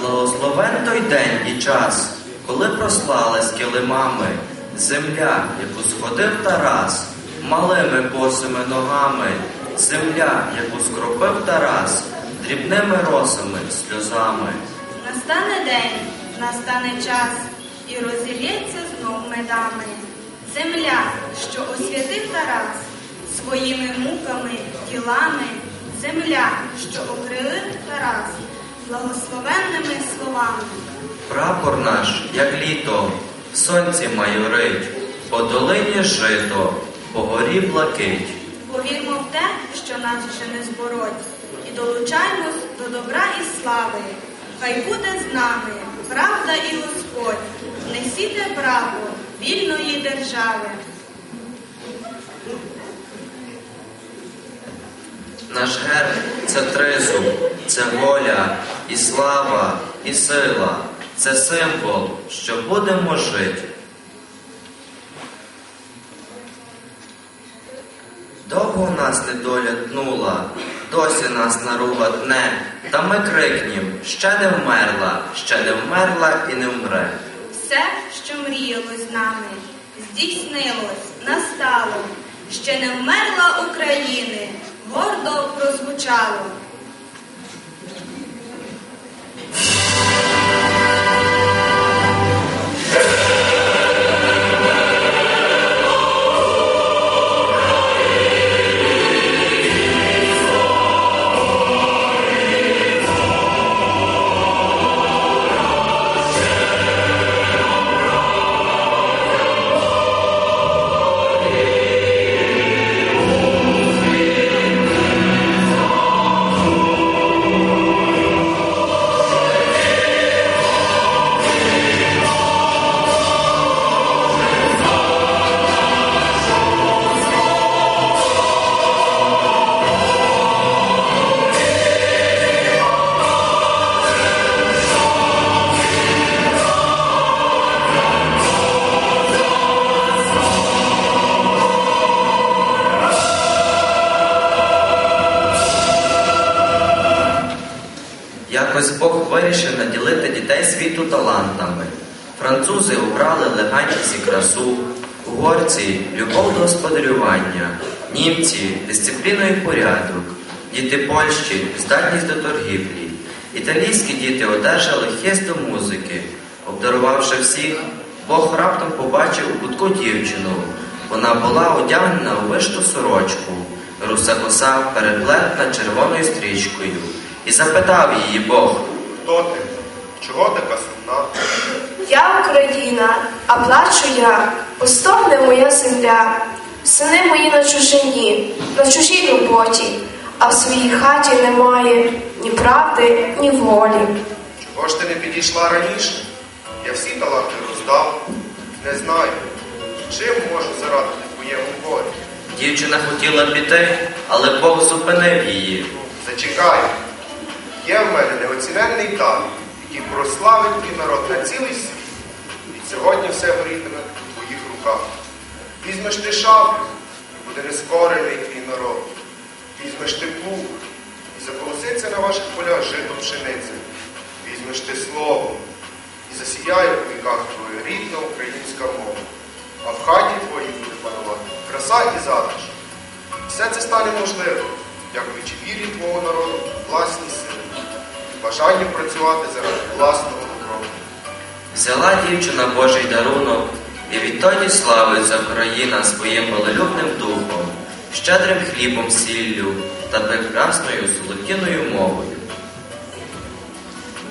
Благословен той день і час, коли прослалась килимами земля, яку сходив Тарас, малими босими ногами, земля, яку скропив Тарас, дрібними росами, сльозами. Настане день, настане час, і розілється знов медами. Земля, що освятив Тарас своїми муками, ділами, земля, що окрилив Тарас благословенними словами. Прапор наш, як літо, в сонці майорить, по долині жито, по горі блакить. Повірмо в те, що нас вже не збороть, і долучаймось до добра і слави. Хай буде з нами правда і Господь, несіте право вільної держави. Наш герб це тризуб, це воля, і слава, і сила, це символ, що будемо жити. Довго нас недоля тнула, досі нас наруга дне, та ми крикнім, ще не вмерла, ще не вмерла і не вмре. Все, що мріялось з нами, здійснилось, настало, ще не вмерла України, гордо прозвучало. Якось Бог вирішив наділити дітей світу талантами. Французи обрали елегантність і красу, угорці любов до господарювання, німці дисципліну і порядок, діти Польщі здатність до торгівлі. Італійські діти одержали хист до музики. Обдарувавши всіх, Бог раптом побачив у кутку дівчину. Вона була одягнена у вишту сорочку, руса коса переплетена червоною стрічкою. І запитав її Бог, Хто ти? Чого така сумна? Я Україна, а плачу я, остогне моя земля, сини мої на чужині, на чужій роботі, а в своїй хаті немає ні правди, ні волі. Чого ж ти не підійшла раніше? Я всі таланти роздав. Не знаю, чим можу зарадити твоєму горі. дівчина хотіла піти, але Бог зупинив її. Зачекай. Є в мене неоціненний талант, який прославить твій народ на цілий світ. І сьогодні все горітиме у твоїх руках. Візьмеш ти шаблю, і буде нескорений твій народ. Візьмеш ти плуг, і заколоситься на ваших полях жито пшениці. Візьмеш ти слово, і засіяє у віках твоя рідна українська мова. А в хаті твоїй буде панувати краса і затишок. Все це стане можливим, дякуючи вірі твого народу, власній бажанню працювати заради власного добробуту. Взяла дівчина Божий дарунок, і відтоді славиться Україна своїм волелюбним духом, щедрим хлібом сіллю та прекрасною солодкіною мовою.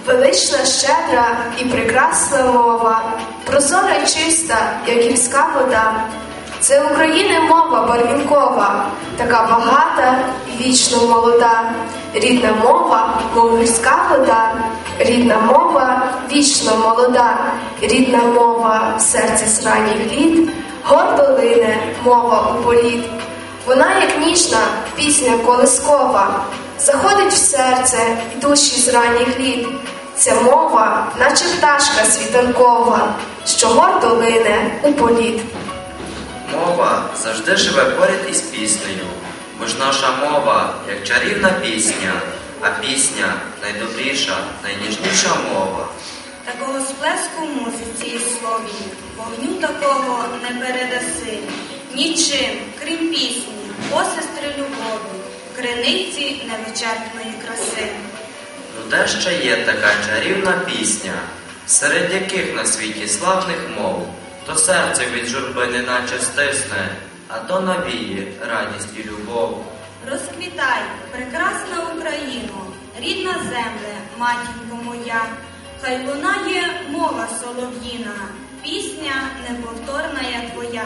Велична, щедра і прекрасна мова, прозора й чиста, як гірська вода. Це України мова барвінкова, така багата і вічно молода. Рідна мова, мов гірська вода, рідна мова, вічно молода, рідна мова, серце з ранніх літ, гордо лине мова у політ. Вона, як ніжна пісня колискова, заходить в серце і душі з ранніх літ. Ця мова, наче пташка світанкова, що гордо лине у політ. Мова завжди живе поряд із піснею, бо ж наша мова, як чарівна пісня, а пісня найдобріша, найніжніша мова. Такого сплеску музиці і слові, вогню такого не передаси. Нічим, крім пісні, посестри любові, криниці невичерпної краси. Ну де ще є така чарівна пісня, серед яких на світі славних мов, то серце від журби неначе стисне, а то навіє радість і любов. Розквітай, прекрасна Україно, рідна земля, матінко моя, хай лунає мова солов'їна, пісня неповторна твоя.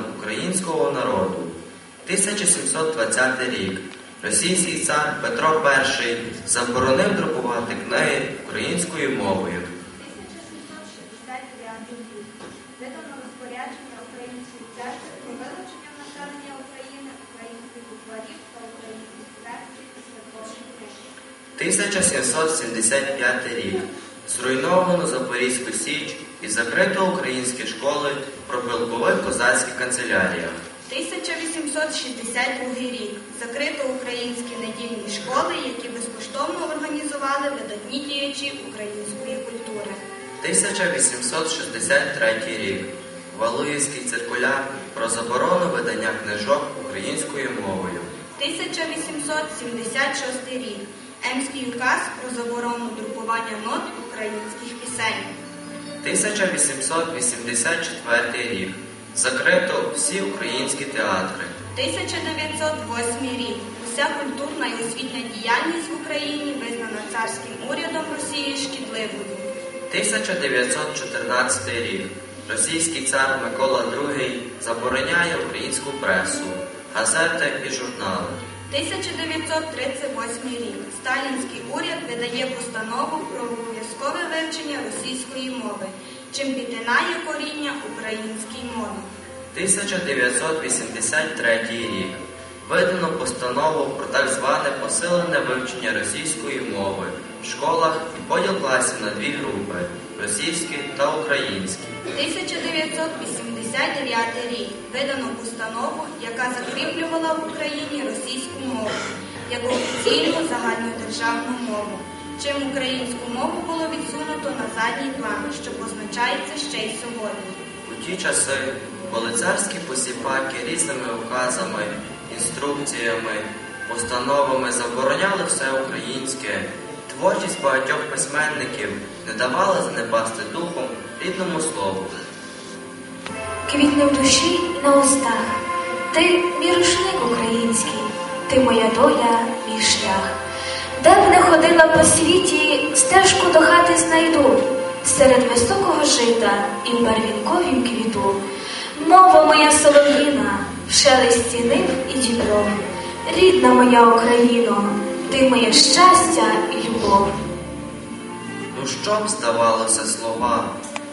Кореном українського народу. 1720 рік російський цар Петро І заборонив друкувати книги українською мовою. 1969 рік. Видано розпорядження Української церкви про населення України, українських та українських текстів і святкових книг. 1775 рік. Зруйновано Запорізьку Січ і закрито українські школи про полкових козацьких канцеляріях. 1862 рік. Закрито українські недільні школи, які безкоштовно організували видатні діячі української культури. 1863 рік. Валуївський циркуляр про заборону видання книжок українською мовою. 1876 рік. Емський указ про заборону друкування нот українських пісень. 1884 рік. Закрито всі українські театри. 1908 рік. Уся культурна і освітня діяльність в Україні визнана царським урядом Росії шкідливою. 1914 рік. Російський цар Микола II забороняє українську пресу, газети і журнали. 1938 рік. Сталінський уряд видає постанову про обов'язкове вивчення російської мови, чим підтинає коріння українській мові. 1983 рік. Видано постанову про так зване посилене вивчення російської мови в школах і поділ класів на дві групи російські та українські. 1989 рік видано постанову, яка закріплювала в Україні російську мову як офіційну загальнодержавну мову, чим українську мову було відсунуто на задній план, що позначається ще й сьогодні. У ті часи, коли царські посіпаки різними указами, інструкціями, постановами забороняли все українське, творчість багатьох письменників не давала занепасти духом рідному слову. Квітне в душі і на устах. Ти мій рушник український, ти моя доля, мій шлях. Де б не ходила по світі, стежку до хати знайду, серед високого жита і барвінковім квіту. Мова моя солов'їна, в шелесті нив і дібров. Рідна моя Україно, ти моє щастя і любов. Ну що б здавалося слова,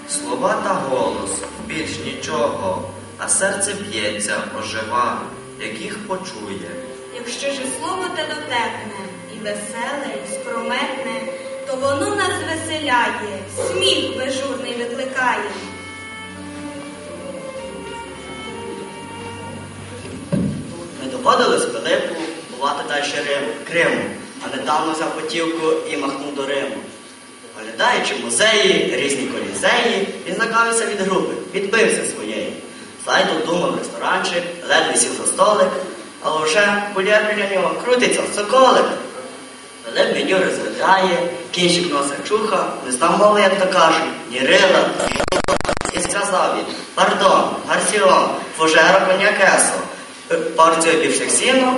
слова та голос, більш нічого, а серце б'ється, ожива, як їх почує. Якщо ж слово те дотепне, веселе, скрометне, то воно нас веселяє, сміх безжурний викликає. Ми доводилось Пилипу бувати далі Риму, Криму, а недавно взяв потівку і махнув до Риму. Оглядаючи музеї, різні колізеї, він закавився від групи, відбився своєї. Зайду думав ресторанчик, ледве сів за столик, але вже кулєр біля нього крутиться соколик. Пилип меню розвертає, кінчик носа чуха, знав мови, як то кажуть, ні рила, і сказав він, пардон, гарсіон, фужеро коньякесо, порцію більших сіну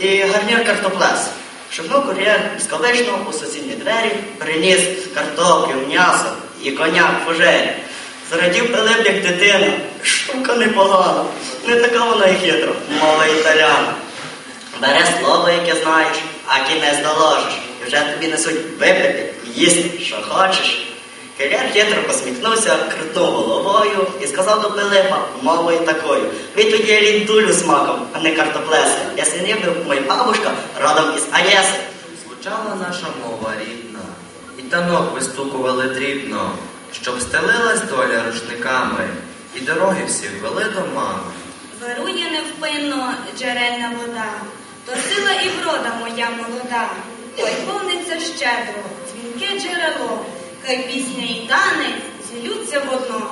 і гарнір картоплес. Шагнув кур'єр з калишного у сусідні двері, приніс картоплю, м'ясо і коняк фужері. Зрадів Пилип, як дитина, штука непогана, не така вона й хитра, мова італяна. Бере слово, яке знаєш, а кінець доложиш. І вже тобі несуть випити, їсти, що хочеш. Киряр хитро посміхнувся, крутнув головою і сказав до Пилипа мовою такою. Ви тоді ліндулю смаком, а не картоплеси. Я синів моя бабушка родом із Аєси. Звучала наша мова рідна, і танок вистукували дрібно, щоб стелилась доля рушниками, і дороги всі ввели домами. Вирує невпинно джерельна вода, то сила і врода моя молода, ой повниться щедро, дзвінке джерело, хай пісня і танець зілються в одно.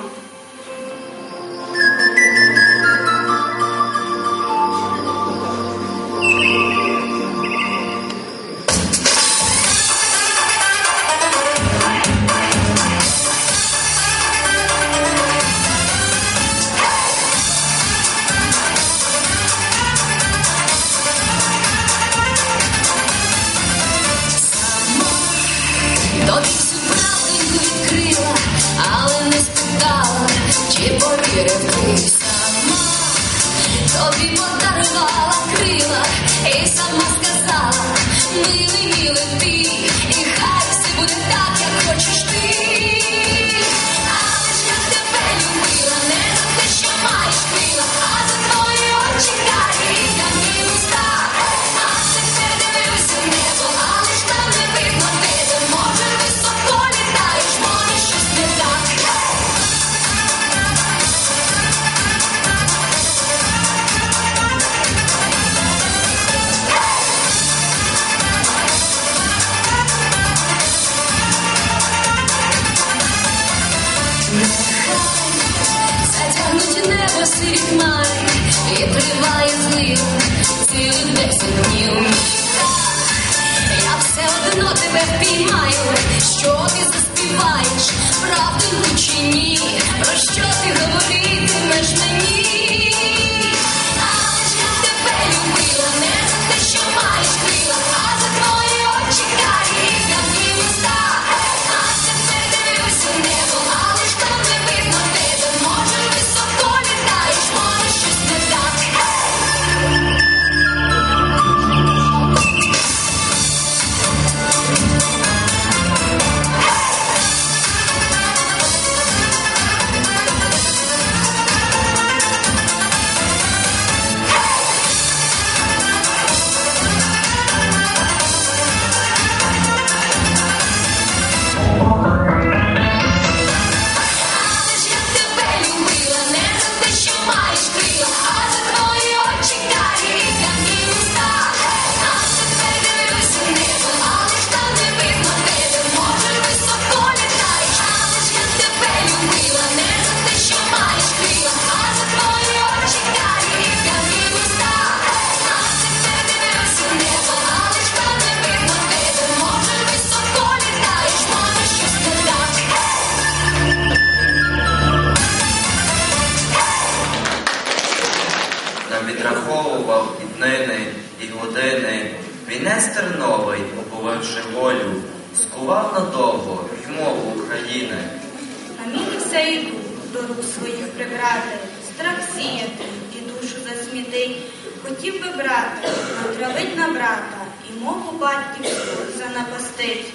людей, хотів би брати, натравить на брата, і мову батьківську занапастить.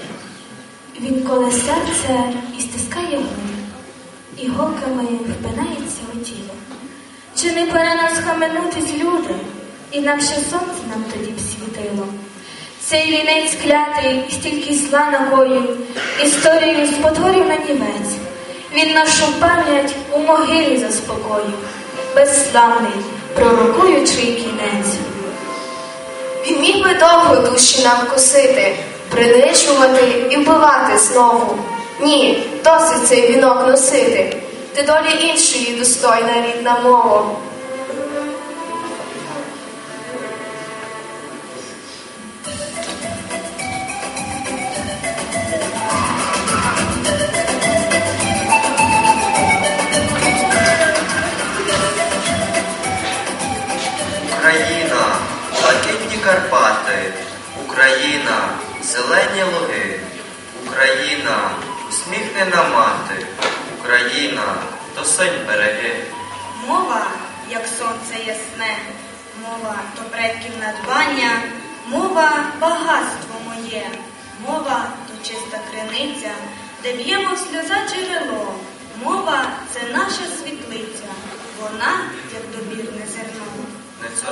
Він коле серце і стискає губи, і гоками впинається у тіло. Чи не пора нас хаменутись, люди, інакше сонце нам тоді б світило? Цей лінець клятий, стільки зла накоїв, історію спотворів на нівець. Він нашу пам'ять у могилі заспокоїв, безславний пророкуючи кінець. Він міг би довго душі нам косити, принищувати і вбивати знову. Ні, досить цей вінок носити, ти долі іншої достойна рідна мова.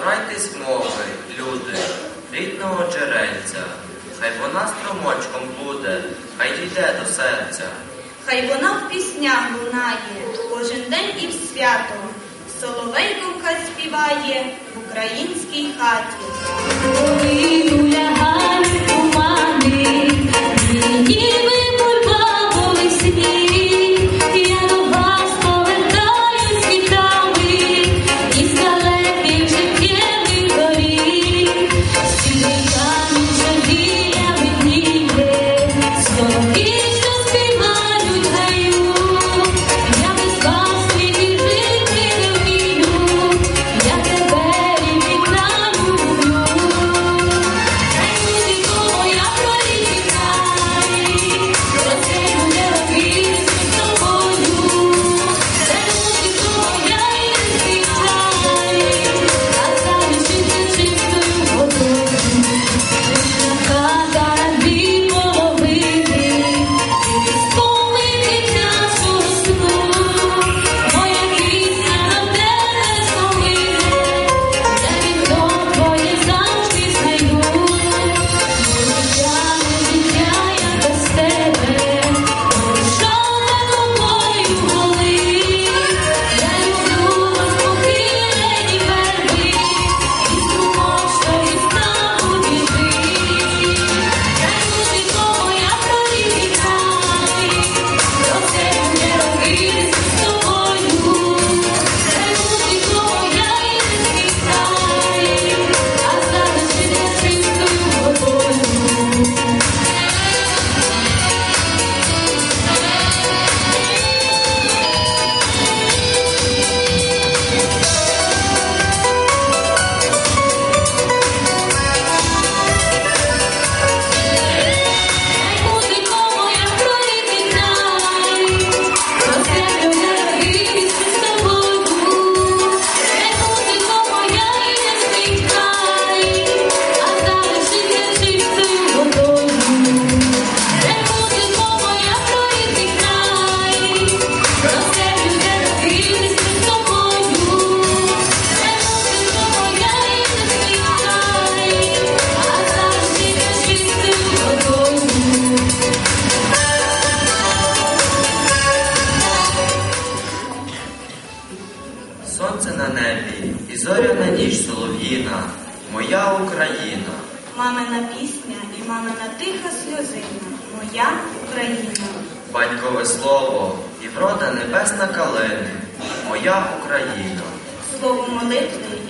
Тримайтесь мови, люди, рідного джерельця, хай вона струмочком буде, хай дійде до серця. Хай вона в піснях лунає, кожен день і в свято. Соловейковка співає в українській хаті. Ой, гуляй, у мани.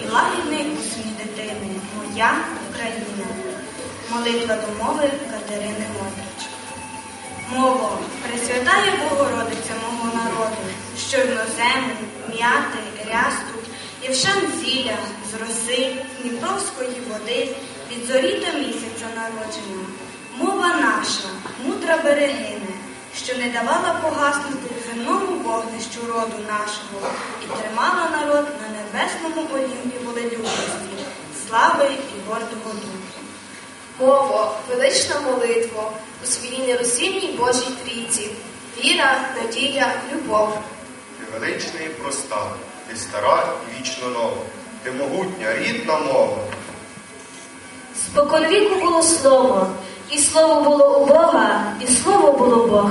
Молитви і лагідний усміх дитини, моя Україна. Молитва до мови Катерини Модрич. Мово, Пресвятає Богородиця мого народу, що чорнозему, м'яти, рясту, євшан зілля, з роси, Дніпровської води, від зорі та місяця народження. Мова наша, мудра берегине, що не давала погаснути земному вогнищу роду нашого і тримала народ на небесному олімпі волелюбності, слави і гордого духу. Мово, велична молитво у своїй нерозумній Божій трійці. Віра, надія, любов. Ти велична і проста, ти стара і вічно нова, ти могутня, рідна мова. Споконвіку було слово, і слово було у Бога, і слово було Бог.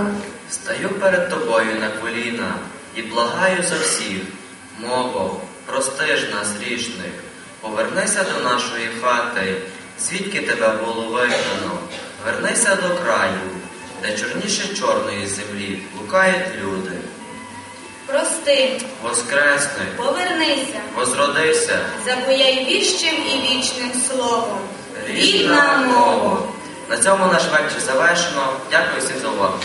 Стаю перед тобою на коліна і благаю за всіх. Мово, прости ж нас грішних, повернися до нашої хати, звідки тебе було вигнано. Вернися до краю, де чорніше чорної землі блукають люди. Прости, Воскресни, повернися, возродися, забуяй віщим і вічним словом. рідна мова. На цьому наш вечір завершено. Дякую всім за увагу.